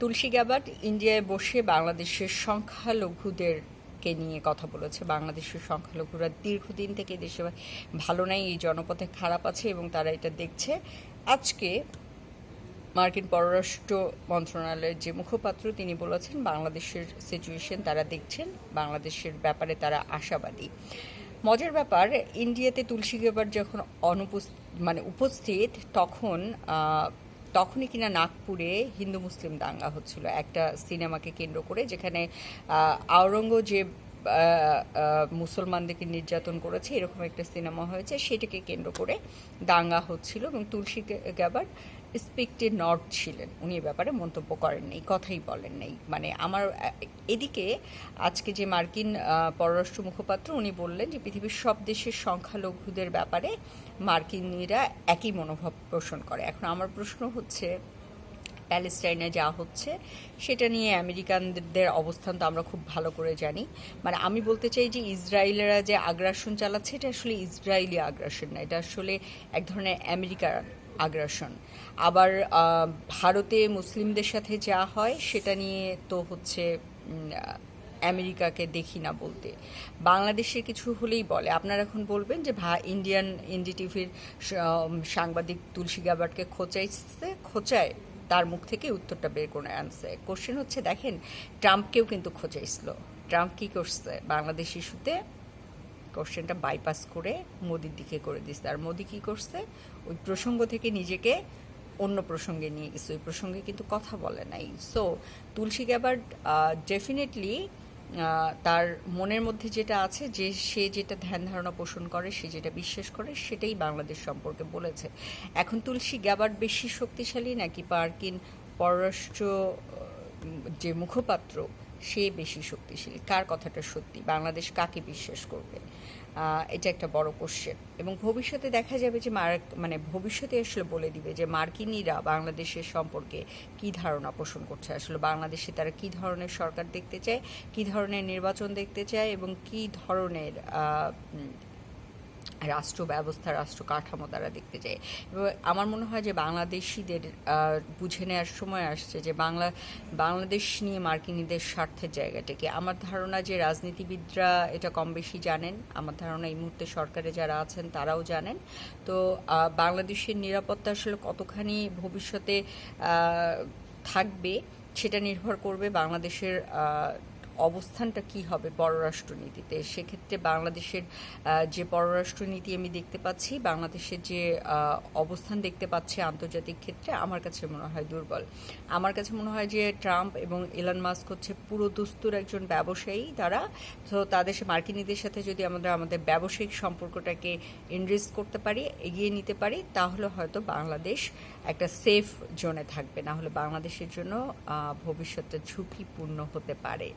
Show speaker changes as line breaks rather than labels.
তুলসী Gabbard ইন্ডিয়ায় বসে বাংলাদেশের সংখ্যালঘুদেরকে নিয়ে কথা বলেছে। বাংলাদেশের সংখ্যালঘুরা দীর্ঘদিন থেকে দেশে ভালো নাই, এই জনপথে খারাপ আছে এবং তারা এটা দেখছে। আজকে মার্কিন পররাষ্ট্র মন্ত্রণালয়ের যে মুখপাত্র, তিনি বলেছেন, বাংলাদেশের সিচুয়েশন তারা দেখছেন, বাংলাদেশের ব্যাপারে তারা আশাবাদী। মজার ব্যাপার, ইন্ডিয়াতে তুলসী গ্যাবার্ট যখন অনুপস্থিত মানে উপস্থিত, তখন তখনই কিনা নাগপুরে হিন্দু মুসলিম দাঙ্গা হচ্ছিল। একটা সিনেমাকে কেন্দ্র করে যেখানে আওরঙ্গজেব মুসলমানদেরকে নির্যাতন করেছে, এরকম একটা সিনেমা হয়েছে, সেটাকে কেন্দ্র করে দাঙ্গা হচ্ছিল এবং তুলসী গ্যাবার্ট স্পিকটে নর্থ ছিলেন। উনি এ ব্যাপারে মন্তব্য করেন নাই, কথাই বলেন নাই। মানে আমার, এদিকে আজকে যে মার্কিন পররাষ্ট্র মুখপাত্র উনি বললেন যে পৃথিবীর সব দেশের সংখ্যালঘুদের ব্যাপারে মার্কিনীরা একই মনোভাব পোষণ করে। এখন আমার প্রশ্ন হচ্ছে, প্যালেস্টাইনে যা হচ্ছে, সেটা নিয়ে আমেরিকানদের অবস্থান তো আমরা খুব ভালো করে জানি। মানে আমি বলতে চাই যে ইসরায়েলেরা যে আগ্রাসন চালাচ্ছে, এটা আসলে ইসরায়েলি আগ্রাসন না। এটা আসলে এক ধরনের আমেরিকার আগ্রাসন। আবার ভারতে মুসলিমদের সাথে যা হয়, সেটা নিয়ে তো হচ্ছে আমেরিকাকে দেখি না বলতে। বাংলাদেশে কিছু হলেই বলে। আপনারা এখন বলবেন যে, ভা, ইন্ডিয়ান এনডিটিভির সাংবাদিক তুলসী গাবারকে খোঁচাইছে, খোঁচায়, তার মুখ থেকে উত্তরটা বের করে আনছে। কোশ্চেন হচ্ছে, দেখেন ট্রাম্পকেও কিন্তু খোঁচাইছিল। ট্রাম্প কী করছে? বাংলাদেশ ইস্যুতে কোশ্চেনটা বাইপাস করে মোদির দিকে করে দিচ্ছে আর মোদি কি করছে? ওই প্রসঙ্গ থেকে নিজেকে অন্য প্রসঙ্গে নিয়ে গেছে। ওই প্রসঙ্গে কিন্তু কথা বলে নাই। সো তুলসী গ্যাবার্ড ডেফিনেটলি তার মনের মধ্যে যেটা আছে, যে সে যেটা ধ্যান ধারণা পোষণ করে, সে যেটা বিশ্বাস করে, সেটাই বাংলাদেশ সম্পর্কে বলেছে। এখন তুলসী গ্যাবার্ড বেশি শক্তিশালী নাকি পার্কিন পররাষ্ট্র যে মুখপাত্র সে বেশি শক্তিশালী। কার কথাটা সত্যি? বাংলাদেশ কাকে বিশ্বাস করবে? এটা একটা বড় কোশ্চেন এবং ভবিষ্যতে দেখা যাবে যে মার মানে ভবিষ্যতে আসলে বলে দিবে যে মার্কিনীরা বাংলাদেশের সম্পর্কে কি ধারণা পোষণ করছে? আসলে বাংলাদেশে তারা কি ধরনের সরকার দেখতে চায়? কি ধরনের নির্বাচন দেখতে চায়? এবং কি ধরনের রাষ্ট্র ব্যবস্থা, রাষ্ট্র কাঠামো তারা দেখতে চায় এবং আমার মনে হয় যে বাংলাদেশিদের বুঝে নেওয়ার সময় আসছে যে বাংলা, বাংলাদেশ নিয়ে মার্কিনীদের স্বার্থের জায়গাটা কি? আমার ধারণা যে রাজনীতিবিদরা এটা কম বেশি জানেন। আমার ধারণা এই মুহূর্তে সরকারে যারা আছেন তারাও জানেন। তো বাংলাদেশের নিরাপত্তা আসলে কতখানি ভবিষ্যতে থাকবে সেটা নির্ভর করবে বাংলাদেশের অবস্থানটা কি হবে পররাষ্ট্রনীতিতে? সেক্ষেত্রে বাংলাদেশের যে পররাষ্ট্রনীতি আমি দেখতে পাচ্ছি, বাংলাদেশের যে অবস্থান দেখতে পাচ্ছি আন্তর্জাতিক ক্ষেত্রে, আমার কাছে মনে হয় দুর্বল। আমার কাছে মনে হয় যে ট্রাম্প এবং এলান মাস্ক হচ্ছে পুরো দুস্তুর একজন ব্যবসায়ী। তারা, তো তাদের মার্কিনীদের সাথে যদি আমরা আমাদের ব্যবসায়িক সম্পর্কটাকে ইনরিস করতে পারি, এগিয়ে নিতে পারি, তাহলে হয়তো বাংলাদেশ একটা সেফ জোনে থাকবে। না হলে বাংলাদেশের জন্য ভবিষ্যতে ঝুঁকিপূর্ণ হতে পারে।